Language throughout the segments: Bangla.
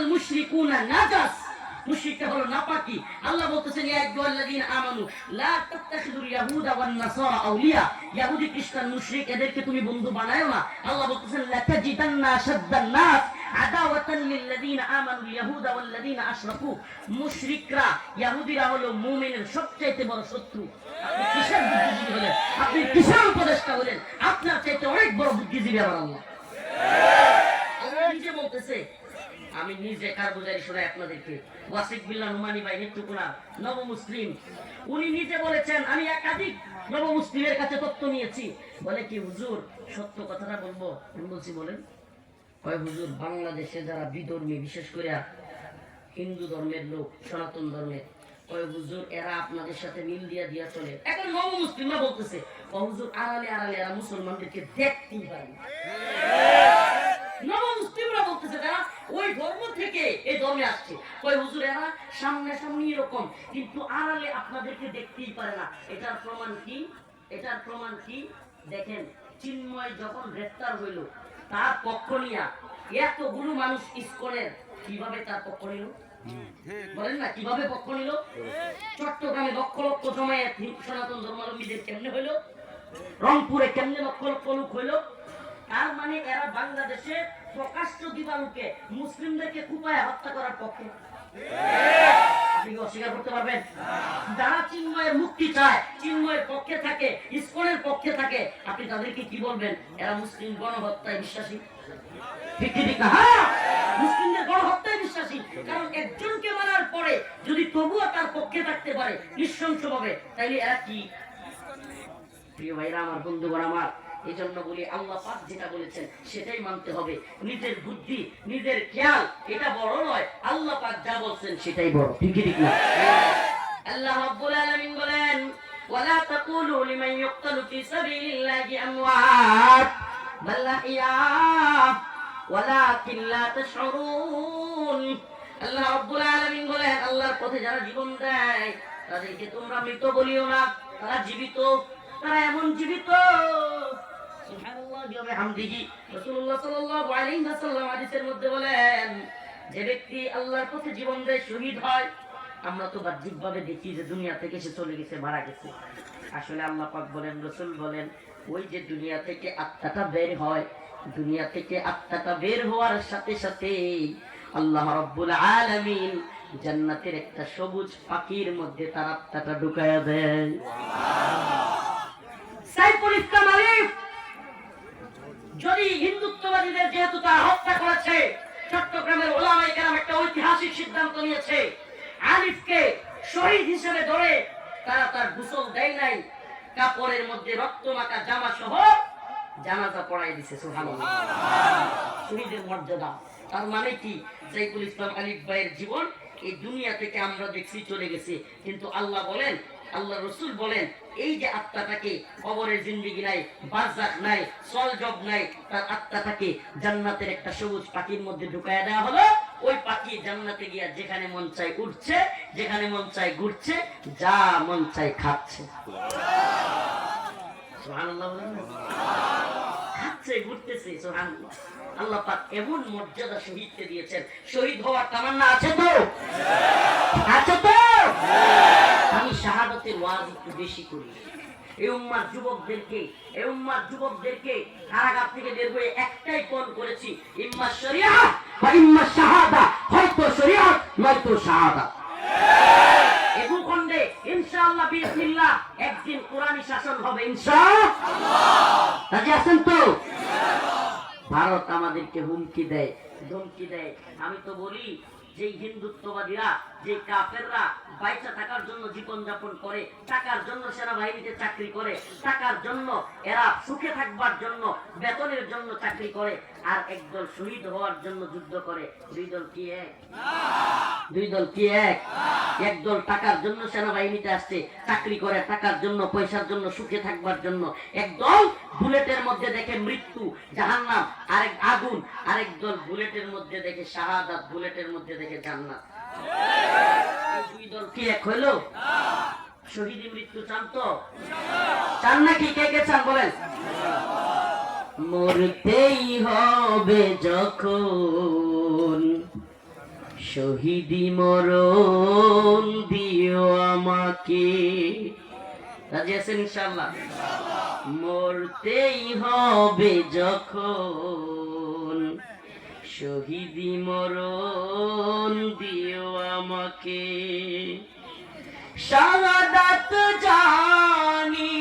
ইন্নামাল মুশরিকুনা নাজাস। মুশরিকটা হলো নাপাকি। আল্লাহ বলতেছেন, ইয়া আইয়ুহাল্লাযীনা আমানু, লা তাত্তাখিযুল ইয়াহুদা ওয়ান নাসারা আউলিয়া। ইহুদি খ্রিস্টান, মুশরিক, এদেরকে তুমি বন্ধু বানায়ো না। আল্লাহ বলতেছেন লা তাজিদান্না আশাদ্দান নাস আদাওয়াতান লিল্লাযীনা আমানু ইয়াহুদা ওয়াল্লাযীনা আশরাকু। মুশরিকরা ইহুদিরা হলো মুমিনের সবচাইতে বড় শত্রু। আপনি কিসের বুদ্ধিজীবী হলেন? আপনি কিসের হলেন? আপনার চাইতে অনেক বড় বুদ্ধিজীবী আমার আল্লাহ। বলতেছে আমি নিজে কারগুজারি শোনাই আপনাদেরকে। ওয়াসিক বিল্লাহ নুমানি ভাই, নেত্রকোনা নব মুসলিম। উনি নিজে বলেছেন, আমি একাধিক নব মুসলিমের কাছে তথ্য নিয়েছি। বলে কি, হুজুর, সত্য কথাটা বলব? আমি বলছি, বলেন। কয়, হুজুর, বাংলাদেশে যারা বিধর্মী, বিশেষ করে হিন্দু ধর্মের লোক, সনাতন ধর্মের, কয়, হুজুর, এরা আপনাদের সাথে মিল দিয়া দিয়া চলে। এখন নব মুসলিমরা বলতেছে, কয়, হুজুর, আড়ালে আড়ালে এরা মুসলমানদেরকে দেখতেই পারে ওই ধর্ম থেকে এই ধর্মে আসছে। ওই হুজুর, এরা এরকম, কিন্তু আড়ালে আপনাদেরকে দেখতেই পারে না। এটার প্রমাণ কি? এটার প্রমাণ কি? দেখেন, চিন্ময় যখন গ্রেফতার হইল, তার পক্ষ নিয়া এতগুলো মানুষ ইস্কনের, কীভাবে তার পক্ষ নিল? বলেন না, কীভাবে পক্ষ নিল? চট্টগ্রামে লক্ষ লক্ষ হিন্দু সনাতন ধর্মাবলম্বীদের কেমনে হইল? রংপুরে কেমনে লক্ষ লক্ষ লোক হইল? তার মানে এরা বাংলাদেশে প্রকাশ্য দিবালুকে মুসলিমদেরকে কুপায় হত্যা করার পক্ষে। হ্যাঁ! একজনকে মারার পরে যদি তবুও তার পক্ষে থাকতে পারে, নৃশংসভাবে, তাইলে এরা কি? প্রিয় ভাইরা আমার, বন্ধুগণ আমার এই জন্য বলি আল্লাহ পাক যেটা বলেছেন সেটাই মানতে হবে। নিজের বুদ্ধি, নিজের খেয়াল, এটা বড় নয়, আল্লাহ পাক যা বলছেন সেটাই বড়। ঠিক ঠিক না? আল্লাহ রাব্বুল আলামিন বলেন, ওয়ালা তাকুলু লিমান ইউক্তালু ফি সাবিলিল্লাহি আমওয়াত বাল আহইয়া ওয়ালাকিন লা তাশউরুন। আল্লাহ রাব্বুল আলামিন বলেন, আল্লাহর পথে যারা জীবন দেয়, তাদেরকে তোমরা মৃত বলিও না, তারা জীবিত তারা এমন জীবিত। যে ব্যক্তি আল্লাহর পথে জীবন দেয়, শহীদ হয়। আমরা তো বাহ্যিকভাবে দেখি যে দুনিয়া থেকে সে চলে গেছে, মারা গেছে। আসলে আল্লাহ পাক বলেন, রসুল বলেন, ওই যে দুনিয়া থেকে আত্মাটা বের হয়, দুনিয়া থেকে আত্মাটা বের হওয়ার সাথে সাথে আল্লাহ রব্বুল আলামিন জান্নাতের একটা সবুজ পাখির মধ্যে তার আত্মাটা ঢুকায়া দেয়। সাইফুল ইসলাম আলিফ যদি হিন্দুত্ববাদীদের যেহেতু তার হত্যা করেছে, চট্টগ্রামের ওলামাই কেরাম একটা ঐতিহাসিক সিদ্ধান্ত নিয়েছে। আলিফকে শহীদ হিসেবে ধরে তারা তার গোসল দেয় নাই, কাপড়ের মধ্যে রক্ত মাখা জামা সহ জানাজা পড়াই দিছে, সুবহানাল্লাহ। শহীদের মর্যাদা। তার মানে কি? সাইফুল ইসলাম আলিফ ভাইয়ের জীবন এই দুনিয়া থেকে আমরা দেখছি, চলে গেছে। কিন্তু আল্লাহ বলেন, আল্লাহ রসুল বলেন, এই যে আত্মাটাকে কবরের জিন্দিগি নাই, বারজাক নাই সলজব নাই, তার আত্মাটাকে জান্নাতের একটা সবুজ পাখির মধ্যে ঢুকায় দেওয়া হলো। ওই পাখি জান্নাতে গিয়া যেখানে মন চাই উঠছে, যেখানে মন চাই ঘুরছে, যা মন চাই খাচ্ছে। সুবহানাল্লাহ বলেন ঘুরতেছে, সুবহানাল্লাহ। আল্লাহ পাক এমন মর্যাদা শহীদকে দিয়েছেন। শহীদ হওয়ার তামান্না আছে তো? আছে তো? আমি শাহাদতের ওয়াজ একটু বেশি করি। এই উম্মার যুবকদেরকে এই উম্মার যুবকদেরকে কারাগার থেকে বের হয়ে একটাই কোন করেছি, ইম্মা শরিয়া বা ইম্মা শাহাদা, হয়তো শরিয়া, নয়তো শাহাদা। ভূখণ্ডে ইনশাআল্লাহ বিসমিল্লাহ একদিন কোরআনী শাসন হবে, ইনশাআল্লাহ। রাজি আছেন তো? ভারত আমাদেরকে হুমকি দেয়, ধমকি দেয়। আমি তো বলি যে হিন্দুত্ববাদীরা যে কাফেররা বাইচা থাকার জন্য জীবন যাপন করে টাকার জন্য সেনাবাহিনীতে চাকরি করে টাকার জন্য এরা সুখে থাকবার জন্য, বেতনের জন্য চাকরি করে, আর একদল শহীদ হওয়ার জন্য যুদ্ধ করে। দুই দল কি এক? দুই দল কি এক? একদল টাকার জন্য সেনাবাহিনীতে আসছে, চাকরি করে, টাকার জন্য, পয়সার জন্য, সুখে থাকবার জন্য। একদল বুলেটের মধ্যে দেখে মৃত্যু, জাহান্নাম, আরেক আগুন, আরেক দল বুলেটের মধ্যে দেখে শাহাদাত, বুলেটের মধ্যে দেখে জান্নাত। দুই দল কি এক হইল? শহীদ মৃত্যু চান তো? চান নাকি কে কে চান বলেন? মরতেই হবে যখন শহীদি মরণ দিও আমাকে। রাজি আছেন ইনশাল্লাহ মরতেই হবে যখন। শহীদি মরণ দিও আমাকে। সারা দাত জানি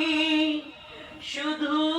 শুধু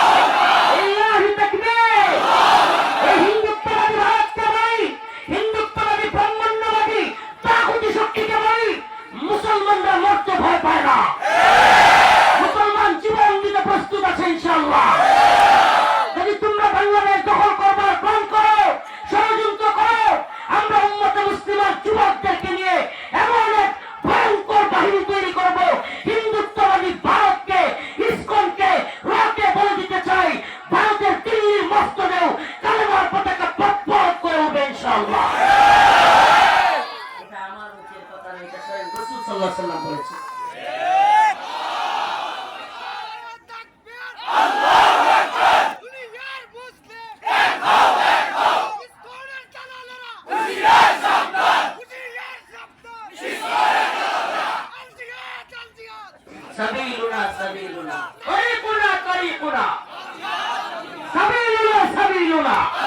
না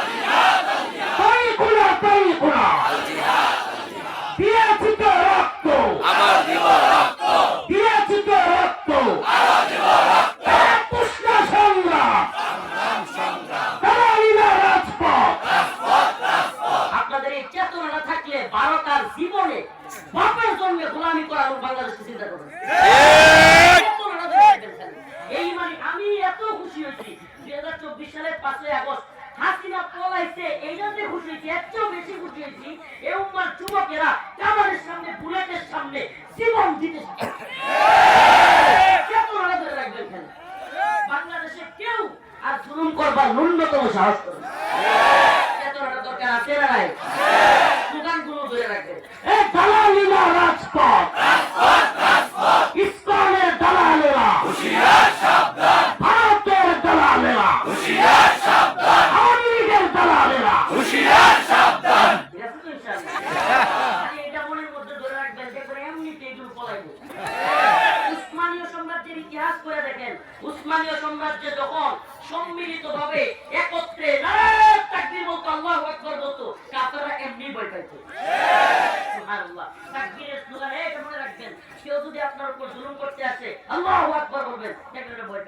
আপনার উপর জুলুম করতে আসে আল্লাহ আকবর বলবেন সেখানে ভয়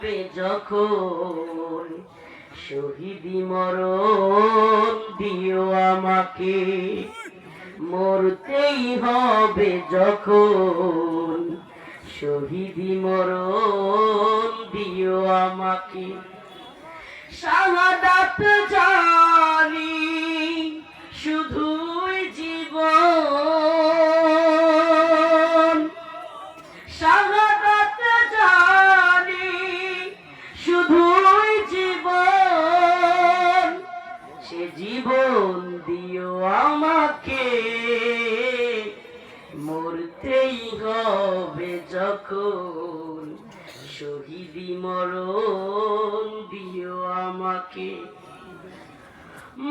পেয়ে যখন শহীদি মরণ দিও আমাকে। মরতেই হবে যখন শহীদি মরণ দিও আমাকে। সাহাদাত চাই যখন শহীদি মরণ দিও আমাকে,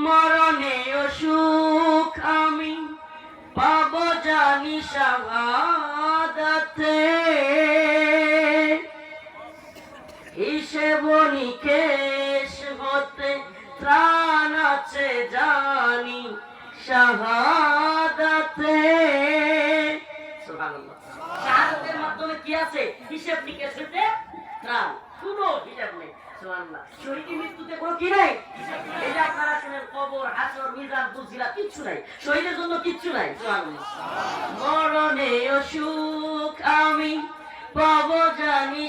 মরণে অসুখ আমি পাব জানি সাহাদাতে। হিসেব নিকেশ হতে ত্রাণ আছে জানি শাহাদাতে সুবহানাল্লাহ। শাহাদাতের মাধ্যমে কি আছে? হিসেব নিকেশ ত্রাণ। কোনো হিসাব নেই। আমি পাব জানি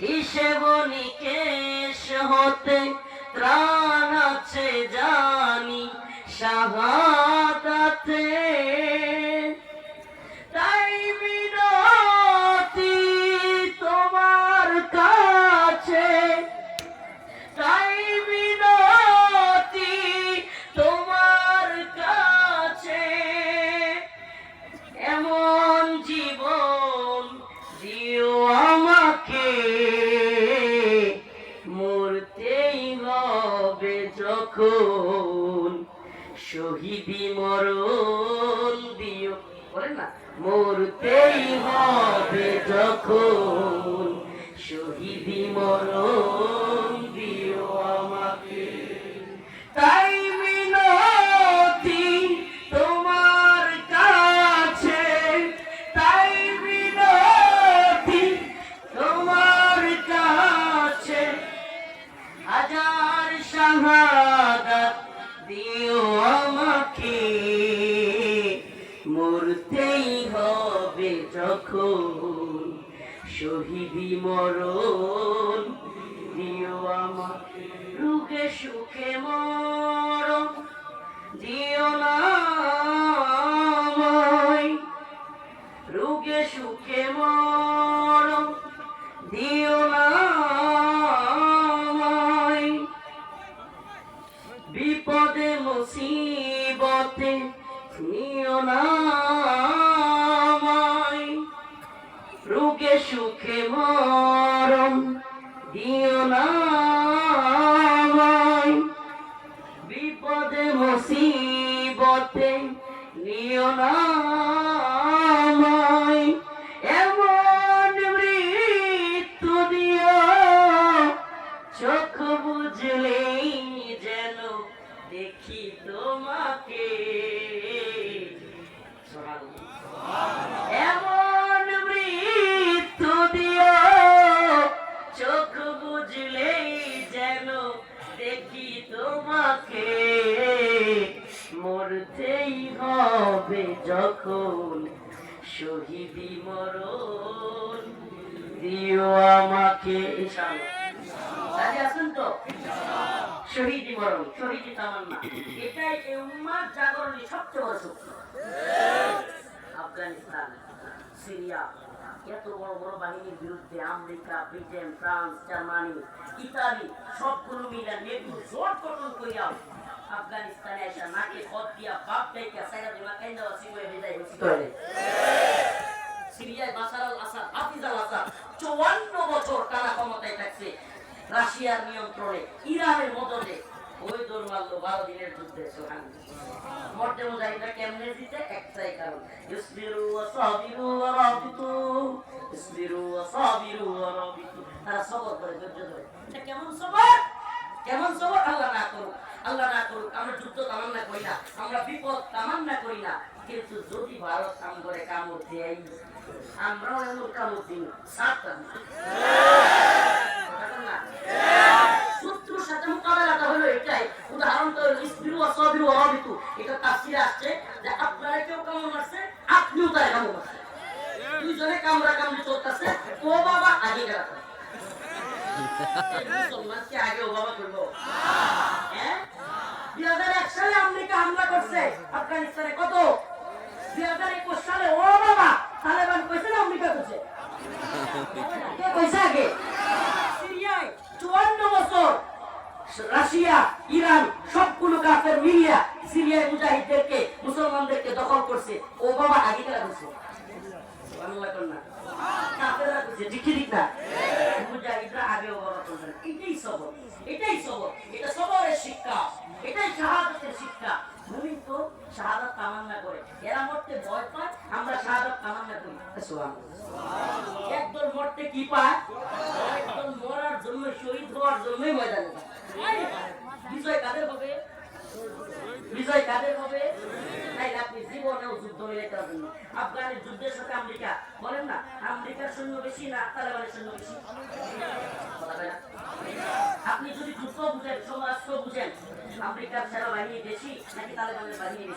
হিসেব নিকেশ হতে ত্রাণ আছে জানি শাহাদ তাই শহীদি মরণ দিও। বলেন না, মরতেই হবে যখন শহীদি মরণ দিও আমাকে। তাই মিনতি তোমার কাছে, তাই মিনতি তোমার কাছে। হাজার শাহাদাত দিও যখন শহীদি মরণ দিও আমাকে রুগে সুখে মরণ দিও না। রোগে সুখে মরণ দিও না বিপদে, মুসিবতে নিও না সুখে মরম দিও না। বিপদে, মুসিবতে নিও না। এমন মৃত্যু দিও, চোখ বুঝলেই যেন দেখি তোমাকে এমন মরতেই হবে যখন শহীদি মরণ। দিও আমাকে আছেন তো? শহীদি মরণ, শহীদি তামান্না। এটাই উম্মার জাগরণের সবচেয়ে বড় আফগানিস্তান, সিরিয়া। এত বড় বড় বাহিনীর বিরুদ্ধে America Britain France Germany Italy সবগুলো মিলে নেটু জোট গঠন করিয়া আফগানিস্তানে এসে নাকে খত দিয়া বাপ ডাইকা সাইরা দিমা কাইন্দা সিমে বিদায় হইছে সিরিয়ায় বাশার আল আসাদ হাফিজ আল আসাদ চুয়ান্ন বছর টানা ক্ষমতায় থাকছে রাশিয়ার নিয়ন্ত্রণে ইরানের মদদে ওই দৌড় মারলো বারো দিনের যুদ্ধে সোহান মর্দে মুজাহিদরা কেমনে দিতে একটাই কারণ। ইসবিরু ওয়া সাবিরু ওয়া রাবিতু। ইসবিরু ওয়া সাবিরু ওয়া রাবিতু। তারা সবর করে, ধৈর্য ধরে। এটা কেমন সবর? কেমন সবর? আল্লাহ না করুক, আল্লাহ না করুক, আমরা যুদ্ধ কামান্না করি না, আমরা বিপদ কামান্না করি না। কিন্তু যদি ভারত কাম করে কামড় দেয়, আমরাও এমন কামড় দিই সাতটা না শত্রুর সাথে মোকাবেলাটা হলো এটাই। ওয়া রাবিতু এটা আসছে যে আপনারা কেউ কামড় মারছে, আপনিও তার কামড় মারছে দুইজনে কামড়া কামড়ি চলতেছে, ও বাবা আগে আগে ও বাবা হ্যাঁ? দুই হাজার এক সালে আমেরিকা হামলা করছে, আফগানিস্তানে কত? দুই হাজার একুশ সালে ও বাবা তালেবান কইছে না আমেরিকা কইছে কে কইছে আগে সিরিয়ায় চুয়ান্ন বছর রাশিয়া ইরান সবগুলো কাফের মিলিয়া সিরিয়ায় মুজাহিদদেরকে মুসলমানদেরকে দখল করছে ও বাবা আগে কেলা করছে সুবহানাল্লাহ কন্যা কাফেররা করছে ঠিক ঠিক না মুজাহিদরা আগে ও বাবা করলেন এটাই সবর এটাই সবর এটা সবরের শিক্ষা এটাই শাহাদাতের শিক্ষা মুমিন তো শাহাদাত তামান্না করে এরা মরতে ভয় পায় আমরা শাহাদাত তামান্না করি। একদল মরতে কি পায়? একদল মরার জন্য শহীদ হওয়ার জন্যই ময়দানে বিজয় কাদের হবে? বিজয় কাদের হবে? তাই আপনি জীবনেও যুদ্ধ মিলাইতে পারবেন না। আফগানের যুদ্ধের সাথে আমেরিকা বলেন না আমেরিকার সৈন্য বেশি না তালেবানের সৈন্য বেশি? আপনি যদি যুদ্ধ বুঝেন সমাজকে বুঝেন আমেরিকার সেনাবাহিনী বেশি নাকি তালেবানের বাহিনী